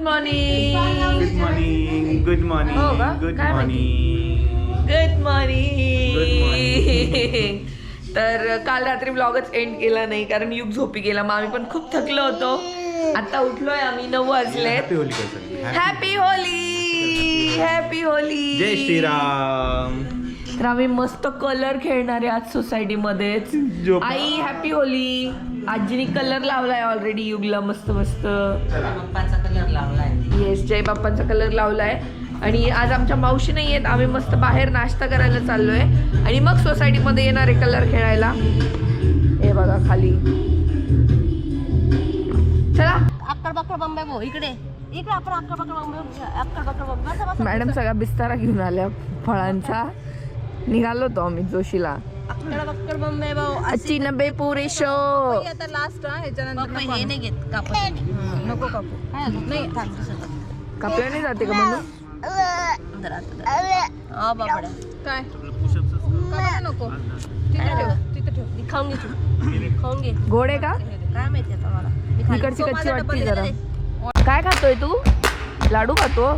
Good morning good morning good हो का? Morning good काय मॉर्निंग गुड मॉर्निंग. तर काल रात्री ब्लॉगच एंड केला नाही कारण युग झोपी गेला. मग आम्ही पण खूप थकलो होतो. आता उठलोय आम्ही नऊ वाजले हॅपी होली कर सगळे. Happy- happy Holi happy Holi जय श्रीराम. तर आम्ही मस्त कलर खेळणार आहे आज सोसायटीमध्येच झोपा. आई हॅपी होली आजीने कलर लावलाय ऑलरेडी युगला मस्त मस्त. पप्पाचा कलर लावलाय. येस जय बाप्पांचा कलर लावलाय. आणि आज आमच्या मावशी नाही आहेत आम्ही मस्त बाहेर नाश्ता करायला चाललोय. आणि मग सोसायटीमध्ये येणार आहे कलर खेळायला. हे बघा खाली. चला. अक्कड बक्कड बंबे भो इकडे. इकडे आपण अक्कड बक्कड बंबे अक्कड बक्कड बंबे बसा बसा मॅडम सगळा बिस्तारा घेऊन आल्या फळांचा. निघालो होतो आम्ही जोशीला. अक्कड बक्कड बंबे भाऊ. अच्छी नबे पुरे शो. आता लास्ट ह्याच्यानंतर हे नाही घेत कापड नको कापू. नाही थांब दिसत कापल्या नाही. जाते का म्हणून हा काय? नको. तिथे ठेव तिथे ठेव. खाऊन घे तू खाऊन घे गोड का? काय माहिती आता मला. इकडची कच्ची वाटते जरा. काय खातोय तू? लाडू खातो.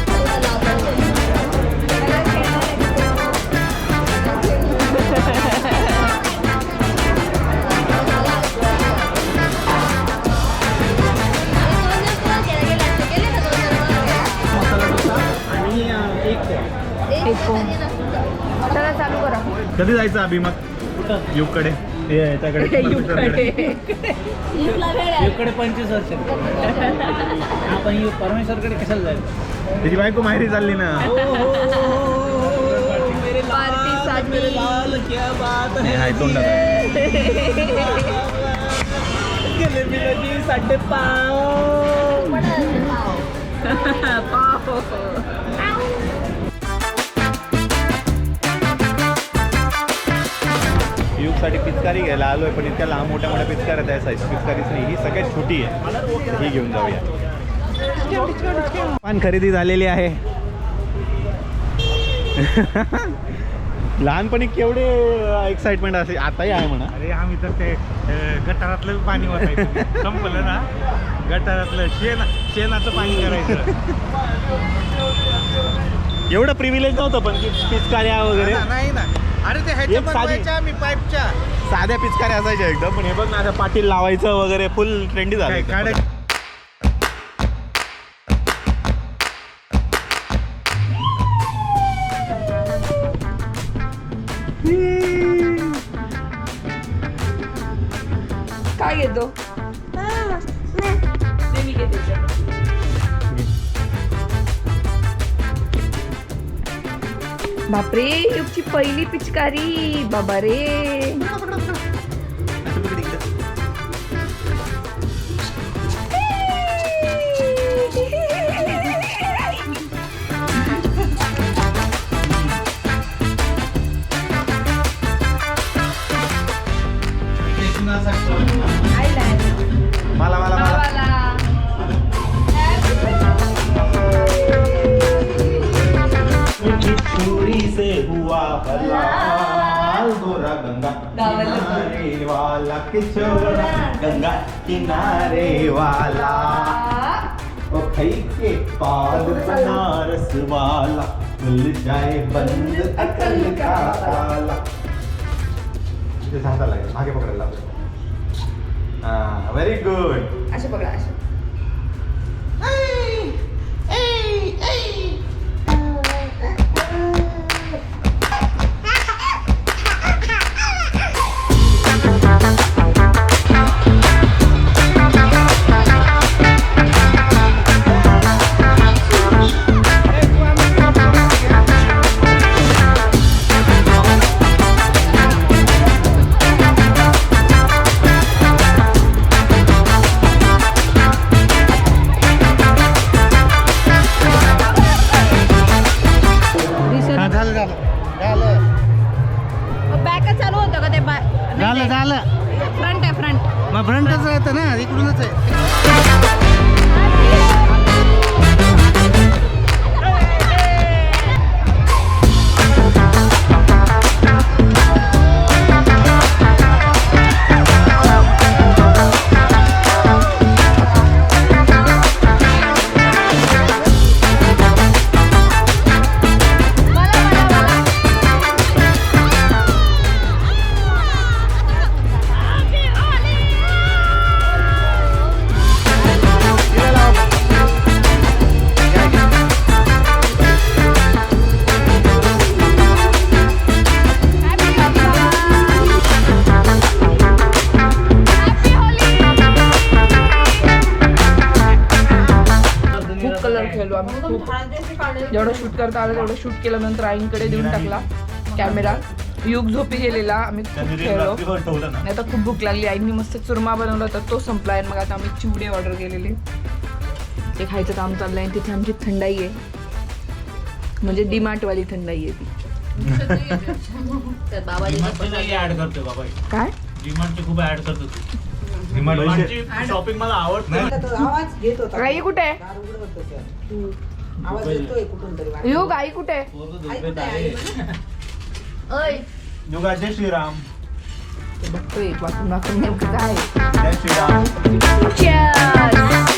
कधी जायचं अभि मग युगकडे हे याच्याकडे. इकडे पंचवीस वर्ष आपण यु- परमेश्वरकडे कशाला जायचं त्याची बायको माहेरी चालली ना हे हाय तोंडात आहे. साडे युगसाठी पिचकारी घ्यायला आलोय पण इतक्या लांब मोठ्या मोठ्या पिचकाऱ्या त्या साईज पिचकारीच नाही. ही सगळ्यात छोटी आहे. ही घेऊन जाऊया. पण खरेदी झालेली आहे. लहानपणी केवढे एक्साइटमेंट असे. आताही आहे म्हणा. अरे आम्ही तर ते गटारातलं पाणी वाटायचं संपलं ना? गटारातलं शेण शेणाचं पाणी करायचं. एवढं प्रिव्हिलेज नव्हतं पण की पिचकाऱ्या वगैरे. नाही ना. अरे ते ह्याच्या एक साधी- बनवायच्या आम्ही पाईपच्या. साध्या पिचकाऱ्या असायच्या एकदम पण हे बघ ना आता पाटील लावायचं वगैरे फुल ट्रेंडी काय झालं काढ? काय घेतो? बापरे युगची पहिली पिचकारी. बाबा रे. किशोरा गंगा किनारे वाला ओ खई के पाग बनारस वाला खुल जाए बंद अकल का ताला. इथे सांगता लागेल मागे पकडायला लागेल हा व्हेरी गुड असे पकडा असे. खूप जेवढं शूट करता आलं तेवढं शूट केलं नंतर आईंकडे देऊन टाकला कॅमेरा. युग झोपी गेलेला आम्ही खूप खेळलो. नाही आता खूप भूक लागली. आईंनी मस्त चुरमा बनवला होता तो संपला. आहे मग आता आम्ही चिवडे ऑर्डर केलेले. ते खायचं काम चाललंय. आणि तिथे आमची थंडाई आहे. म्हणजे डीमार्टवाली थंडाई आहे ती. तर काय? शॉपिंग मला आवडते. गाई कुठे? आहे दार उघडं होतं त्या. आवाज येतोय कुठून तरी यो गाई कुठे? आहे. अय योगा जय श्रीराम. ते बघतोय वाचून वाचून नेमकं काय जय श्रीराम. Cheers!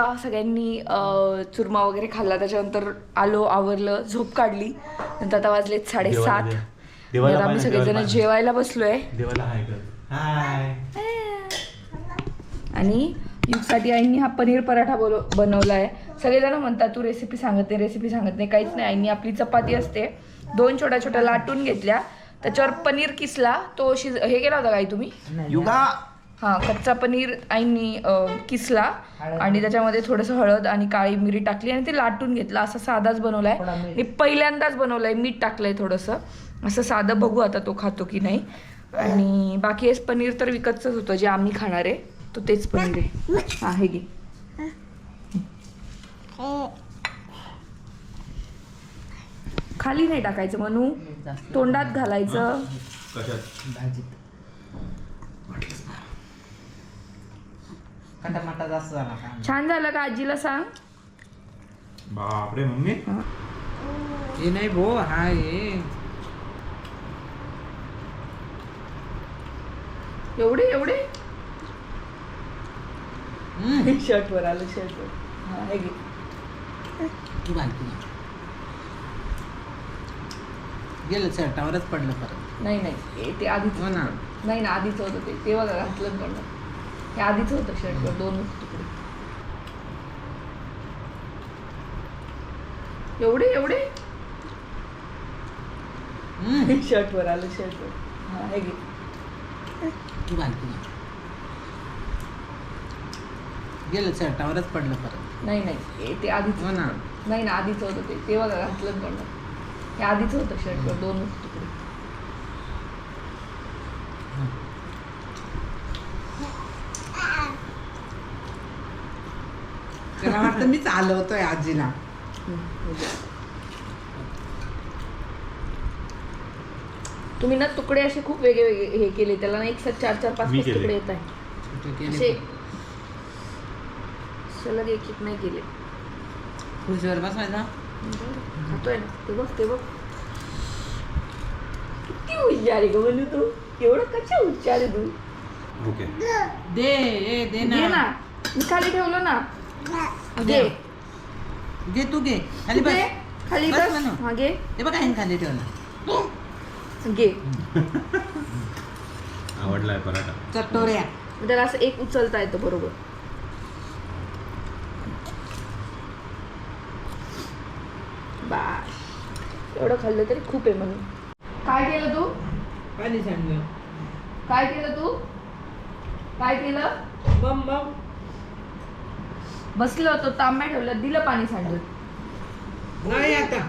तेव्हा सगळ्यांनी चुरमा वगैरे खाल्ला. त्याच्यानंतर आलो आवरलं झोप काढली. नंतर आता वाजलेत साडेसात. तर आम्ही सगळेजण जेवायला बसलोय. देवाला हाय कर. हाय. आणि युगसाठी आईंनी हा पनीर पराठा बोल बनवला आहे सगळेजण म्हणतात तू रेसिपी सांगत नाही रेसिपी सांगत नाही. काहीच नाही. आईंनी आपली चपाती असते. दोन छोट्या छोट्या लाटून घेतल्या. त्याच्यावर पनीर किसला तो शिज हे केला होता काही तुम्ही? युगा हां कच्चा पनीर आईंनी किसला आणि त्याच्यामध्ये थोडंसं हळद आणि काळी मिरी टाकली आणि ते लाटून घेतला. असा साधाच बनवलाय. आणि पहिल्यांदाच बनवलाय मीठ टाकलंय थोडंसं. असं साधं बघू आता तो खातो की नाही. आणि बाकी हेच पनीर तर विकतच होतं जे आम्ही खाणार आहे तो तेच पनीर आहे. हा हे घे. खाली नाही टाकायचं म्हणू तोंडात घालायचं. खटामटा जास्त झाला का छान झालं का आजीला सांग? बापरे मम्मी. हे. नाही भो हा हे एवढे एवढे? शर्टवर आलं शर्टवर. तू घाल तू घाल. गेलं शर्टावरच पडलं परत. नाही नाही. हे ते आधीच हो ना. नाही ना आधीच होतं ते. ते बघा घातलं पण हे आधीच होतं शर्टवर दोन तुकडे. एवढे एवढे. शर्टवर आलं शर्टवर हा हे घे. तू घाल तू घाल. गेलं शर्टावरच पडलं परत. नाही नाही. हे ते आधीच हो ना. नाही ना आधीच होतं ते. ते बघा घातलं पण हे आधीच होतं शर्टवर दोन तुकडे. त्याला वाटतं मीच आलवतोय आजीला. तुम्ही ना तुकडे असे खूप वेगळे वेगळे हे केले त्याला ना एक साथ चार चार पाच मी पाच केले. तुकडे येत आहे? असे. सलग एक एक नाही केले. खुर्चीवर बसवायचा? खातोय ना. ते बघ ते बघ. किती हुशार आहे ग म्हणू तू. एवढं कशा हुशार आहे तू. ओके. दे ए दे ना. मी खाली ठेवलं ना. घे घे तू घे खाली बस. खाली बस बस. म्हणू. हा घे ते बघा ह्याने खाली ठेवलं. घे आवडलाय पराठा. चटोऱ्या. त्याला असं एक उचलता येतं बरोबर. बास. एवढं खाल्लं तरी खूप आहे म्हणून. काय केलं तू? पाणी सांडलं. काय केलं तू? काय केलं? बम बम. बसलं होतं तांब्या ठेवलं दिलं पाणी सांडलं नाही आता.